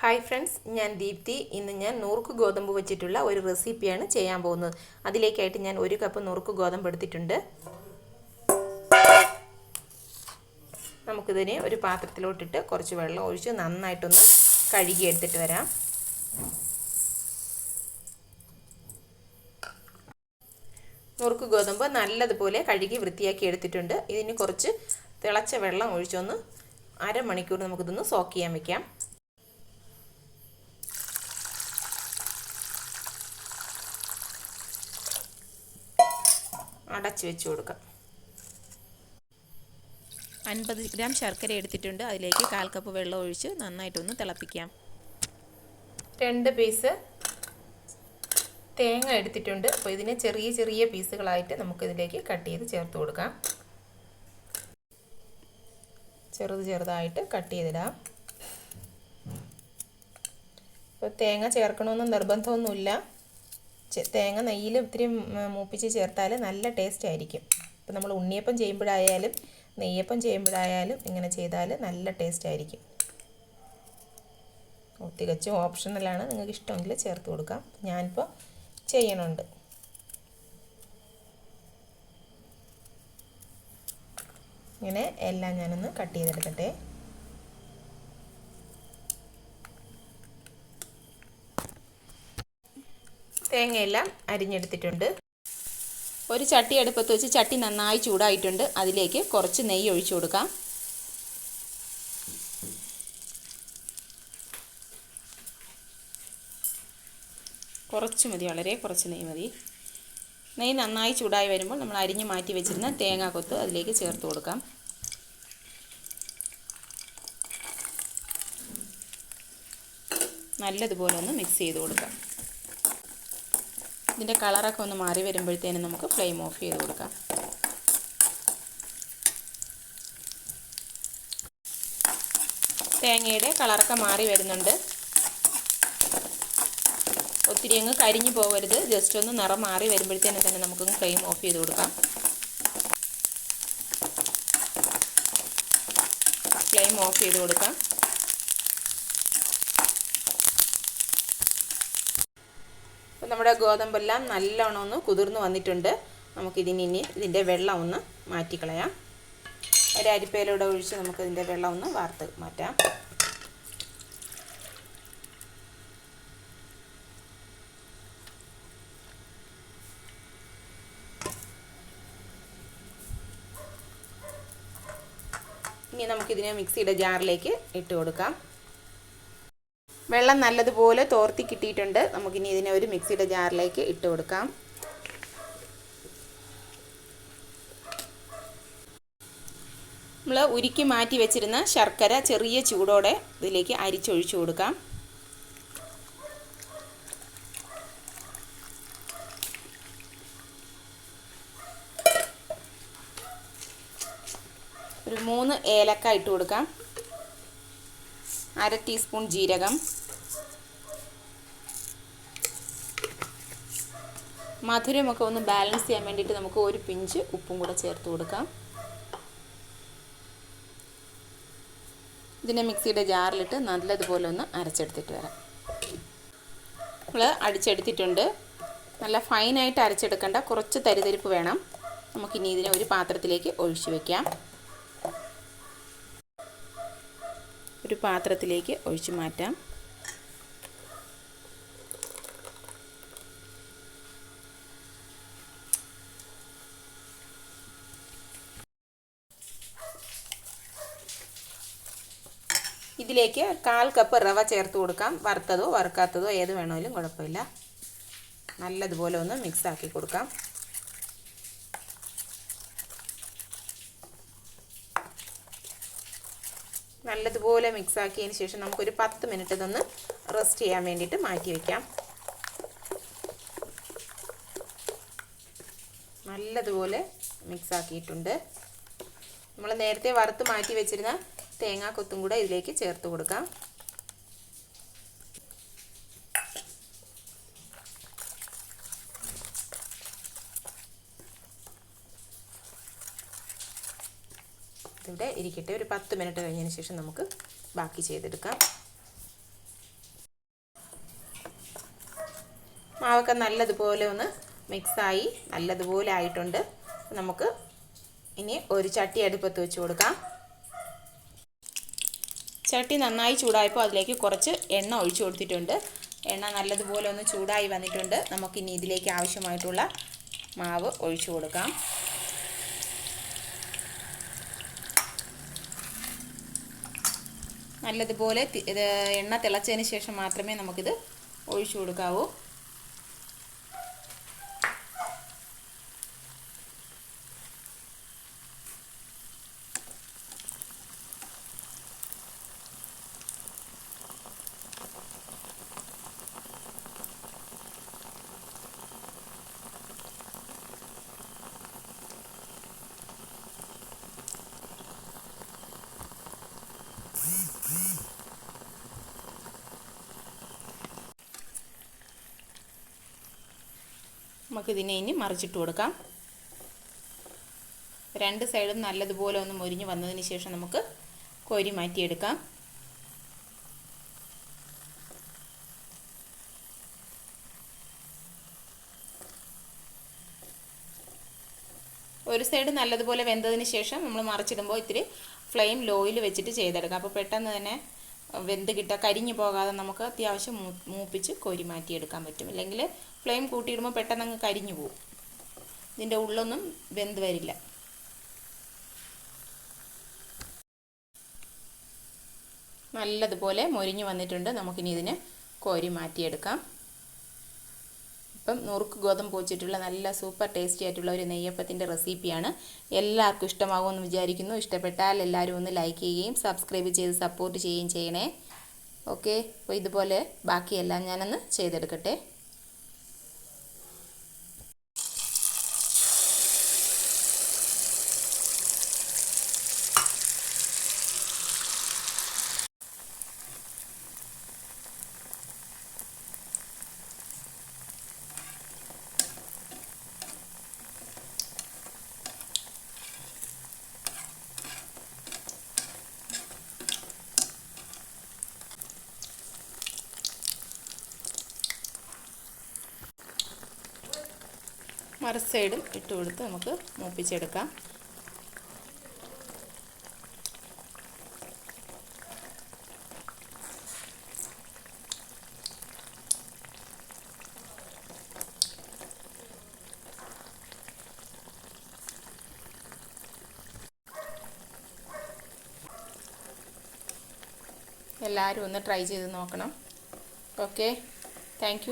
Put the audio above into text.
Hi friends ഞാൻ ദീപ്തി. ഇന്ന് ഞാൻ നുറുക്ക് ഗോതമ്പ് വെച്ചിട്ടുള്ള ഒരു റെസിപ്പിയാണ് ചെയ്യാൻ പോകുന്നത്. അതിലേക്കായിട്ട് ഞാൻ ഒരു കപ്പ് നുറുക്ക് ഗോതമ്പ് എടുത്തിട്ടുണ്ട്. നമുക്കിതിനെ ഒരു പാത്രത്തിലോട്ടിട്ട് കുറച്ച് വെള്ളം ഒഴിച്ച് നന്നായിട്ടൊന്ന് കഴുകി എടുത്തിട്ട് വരാം. നുറുക്ക് ഗോതമ്പ് നല്ലതുപോലെ കഴുകി വൃത്തിയാക്കി എടുത്തിട്ടുണ്ട്. ഇതിന് കുറച്ച് തിളച്ച വെള്ളം ഒഴിച്ചൊന്ന് അരമണിക്കൂർ നമുക്കിതൊന്ന് സോക്ക് ചെയ്യാൻ വെക്കാം. അടച്ചു വെച്ച് കൊടുക്കാം അൻപത് ഗ്രാം ശർക്കര എടുത്തിട്ടുണ്ട്. അതിലേക്ക് കാൽ കപ്പ് വെള്ളം ഒഴിച്ച് നന്നായിട്ടൊന്ന് തിളപ്പിക്കാം. രണ്ട് പീസ് തേങ്ങ എടുത്തിട്ടുണ്ട്. അപ്പോൾ ഇതിനെ ചെറിയ ചെറിയ പീസുകളായിട്ട് നമുക്കിതിലേക്ക് കട്ട് ചെയ്ത് ചേർത്ത് കൊടുക്കാം. ചെറുത് ചെറുതായിട്ട് കട്ട് ചെയ്തിടാം. ഇപ്പോൾ തേങ്ങ ചേർക്കണമെന്ന് നിർബന്ധമൊന്നുമില്ല. തേങ്ങ നെയ്യിൽ ഇത്തിരി മൂപ്പിച്ച് ചേർത്താൽ നല്ല ടേസ്റ്റ് ആയിരിക്കും. ഇപ്പം നമ്മൾ ഉണ്ണിയപ്പം ചെയ്യുമ്പോഴായാലും നെയ്യപ്പം ചെയ്യുമ്പോഴായാലും ഇങ്ങനെ ചെയ്താൽ നല്ല ടേസ്റ്റ് ആയിരിക്കും. തികച്ചും ഓപ്ഷണലാണ് നിങ്ങൾക്ക് ഇഷ്ടമെങ്കിൽ ചേർത്ത് കൊടുക്കാം. ഞാനിപ്പോൾ ചെയ്യണുണ്ട്. ഇങ്ങനെ എല്ലാം ഞാനൊന്ന് കട്ട് ചെയ്തെടുക്കട്ടെ. തേങ്ങയെല്ലാം അരിഞ്ഞെടുത്തിട്ടുണ്ട്. ഒരു ചട്ടി അടുപ്പത്ത് വെച്ച് ചട്ടി നന്നായി ചൂടായിട്ടുണ്ട്. അതിലേക്ക് കുറച്ച് നെയ്യ് ഒഴിച്ചു കൊടുക്കാം. കുറച്ച് മതി വളരെ കുറച്ച് നെയ്യ് മതി. നെയ്യ് നന്നായി ചൂടായി വരുമ്പോൾ നമ്മൾ അരിഞ്ഞ് മാറ്റി വെച്ചിരുന്ന തേങ്ങ കൊത്ത് അതിലേക്ക് ചേർത്ത് കൊടുക്കാം. നല്ലതുപോലെ ഒന്ന് മിക്സ് ചെയ്ത് കൊടുക്കാം. ഇതിന്റെ കളറൊക്കെ ഒന്ന് മാറി വരുമ്പോഴത്തേനും നമുക്ക് ഫ്ലെയിം ഓഫ് ചെയ്ത് കൊടുക്കാം. തേങ്ങയുടെ കളറൊക്കെ മാറി വരുന്നുണ്ട്. ഒത്തിരി അങ്ങ് കരിഞ്ഞു പോകരുത്. ജസ്റ്റ് ഒന്ന് നിറം മാറി വരുമ്പോഴത്തേനും തന്നെ നമുക്ക് ഫ്ലെയിം ഓഫ് ചെയ്ത് കൊടുക്കാം. ഫ്ലെയിം ഓഫ് ചെയ്ത് കൊടുക്കാം. അപ്പോൾ നമ്മുടെ ഗോതമ്പെല്ലാം നല്ലോണം ഒന്ന് കുതിർന്ന് വന്നിട്ടുണ്ട്. നമുക്കിതിന് ഇനി ഇതിന്റെ വെള്ളം ഒന്ന് മാറ്റിക്കളയാം. ഒരു അരിപ്പയിലൂടെ ഒഴിച്ച് നമുക്കിതിന്റെ വെള്ളം ഒന്ന് വാർത്ത് മാറ്റാം. ഇനി നമുക്കിതിനെ മിക്സിയുടെ ജാറിലേക്ക് ഇട്ട് കൊടുക്കാം. വെള്ളം നല്ലതുപോലെ തോർത്തി കിട്ടിയിട്ടുണ്ട്. നമുക്കിനി ഇതിനെ ഒരു മിക്സിയുടെ ജാറിലേക്ക് ഇട്ട് കൊടുക്കാം. നമ്മൾ ഉരുക്കി മാറ്റി വെച്ചിരുന്ന ശർക്കര ചെറിയ ചൂടോടെ ഇതിലേക്ക് അരിച്ചൊഴിച്ചു കൊടുക്കാം. ഒരു മൂന്ന് ഏലക്ക ഇട്ട് കൊടുക്കാം. അര ടീസ്പൂൺ ജീരകം. മധുരമൊക്കെ ഒന്ന് ബാലൻസ് ചെയ്യാൻ വേണ്ടിയിട്ട് നമുക്ക് ഒരു പിഞ്ച് ഉപ്പും കൂടെ ചേർത്ത് കൊടുക്കാം. ഇതിനെ മിക്സിയുടെ ജാറിലിട്ട് നല്ലതുപോലെ ഒന്ന് അരച്ചെടുത്തിട്ട് വരാം. നമ്മൾ അടിച്ചെടുത്തിട്ടുണ്ട്. നല്ല ഫൈനായിട്ട് അരച്ചെടുക്കേണ്ട കുറച്ച് തരിതരിപ്പ് വേണം. നമുക്കിനി ഇതിനെ ഒരു പാത്രത്തിലേക്ക് ഒഴിച്ചു വയ്ക്കാം ഒരു പാത്രത്തിലേക്ക് ഒഴിച്ചു മാറ്റാം. ഇതിലേക്ക് കാൽ കപ്പ് റവ ചേർത്ത് കൊടുക്കാം. വറുത്തതോ വറുക്കാത്തതോ ഏത് വേണമെങ്കിലും കുഴപ്പമില്ല. നല്ലതുപോലെ ഒന്ന് മിക്സ് ആക്കി കൊടുക്കാം. നല്ലതുപോലെ മിക്സ് ആക്കിയതിന് ശേഷം നമുക്കൊരു പത്ത് മിനിറ്റ് ഇതൊന്ന് റെസ്റ്റ് ചെയ്യാൻ വേണ്ടിയിട്ട് മാറ്റി വയ്ക്കാം നല്ലതുപോലെ മിക്സ് ആക്കിയിട്ടുണ്ട്. നമ്മൾ നേരത്തെ വറുത്ത് മാറ്റി വെച്ചിരുന്ന തേങ്ങാക്കൊത്തും കൂടെ ഇതിലേക്ക് ചേർത്ത് കൊടുക്കാം. ഇവിടെ ഇരിക്കട്ടെ. ഒരു പത്ത് മിനിറ്റ് കഴിഞ്ഞതിന് ശേഷം നമുക്ക് ബാക്കി ചെയ്തെടുക്കാം. മാവൊക്കെ നല്ലതുപോലെ ഒന്ന് മിക്സായി നല്ലതുപോലെ ആയിട്ടുണ്ട്. നമുക്ക് ഇനി ഒരു ചട്ടി അടുപ്പത്ത് വെച്ച് കൊടുക്കാം. ചട്ടി നന്നായി ചൂടായപ്പോൾ അതിലേക്ക് കുറച്ച് എണ്ണ ഒഴിച്ചു കൊടുത്തിട്ടുണ്ട്. എണ്ണ നല്ലതുപോലെ ഒന്ന് ചൂടായി വന്നിട്ടുണ്ട്. നമുക്കിനി ഇതിലേക്ക് ആവശ്യമായിട്ടുള്ള മാവ് ഒഴിച്ചു കൊടുക്കാം. നല്ലതുപോലെ എണ്ണ തിളച്ചതിന് ശേഷം മാത്രമേ നമുക്കിത് ഒഴിച്ചു കൊടുക്കാവൂ. നമുക്കിതിനെ ഇനി മറിച്ചിട്ട് കൊടുക്കാം. രണ്ട് സൈഡും നല്ലതുപോലെ ഒന്ന് മൊരിഞ്ഞ് വന്നതിന് ശേഷം നമുക്ക് കോരി മാറ്റിയെടുക്കാം. ഒരു സൈഡ് നല്ലതുപോലെ വെന്തതിന് ശേഷം നമ്മൾ മറിച്ചിടുമ്പോൾ ഇത്തിരി ഫ്ലെയിം ലോയിൽ വെച്ചിട്ട് ചെയ്തെടുക്കാം. അപ്പോൾ പെട്ടെന്ന് തന്നെ വെന്ത് കിട്ടുക കരിഞ്ഞു പോകാതെ നമുക്ക് അത്യാവശ്യം മൂപ്പിച്ച് കോരി മാറ്റിയെടുക്കാൻ പറ്റും. അല്ലെങ്കിൽ ഫ്ലെയിം കൂട്ടിയിടുമ്പോൾ പെട്ടെന്ന് അങ്ങ് കരിഞ്ഞു പോകും. ഇതിന്റെ ഉള്ളൊന്നും വെന്ത് വരില്ല. നല്ലതുപോലെ മൊരിഞ്ഞു വന്നിട്ടുണ്ട്. നമുക്കിനി ഇതിനെ കോരി മാറ്റിയെടുക്കാം. ഇപ്പം നുറുക്ക് ഗോതമ്പ് വെച്ചിട്ടുള്ള നല്ല സൂപ്പർ ടേസ്റ്റി ആയിട്ടുള്ള ഒരു നെയ്യപ്പത്തിന്റെ റെസിപ്പിയാണ്. എല്ലാവർക്കും ഇഷ്ടമാകുമെന്ന് വിചാരിക്കുന്നു. ഇഷ്ടപ്പെട്ടാൽ എല്ലാവരും ഒന്ന് ലൈക്ക് ചെയ്യുകയും സബ്സ്ക്രൈബ് ചെയ്ത് സപ്പോർട്ട് ചെയ്യുകയും ചെയ്യണേ. ഓക്കെ അപ്പോൾ ഇതുപോലെ ബാക്കിയെല്ലാം ഞാനൊന്ന് ചെയ്തെടുക്കട്ടെ. മറു സൈഡും ഇട്ട് കൊടുത്ത് നമുക്ക് മൂപ്പിച്ചെടുക്കാം. എല്ലാവരും ഒന്ന് ട്രൈ ചെയ്ത് നോക്കണം. ഓക്കെ. താങ്ക്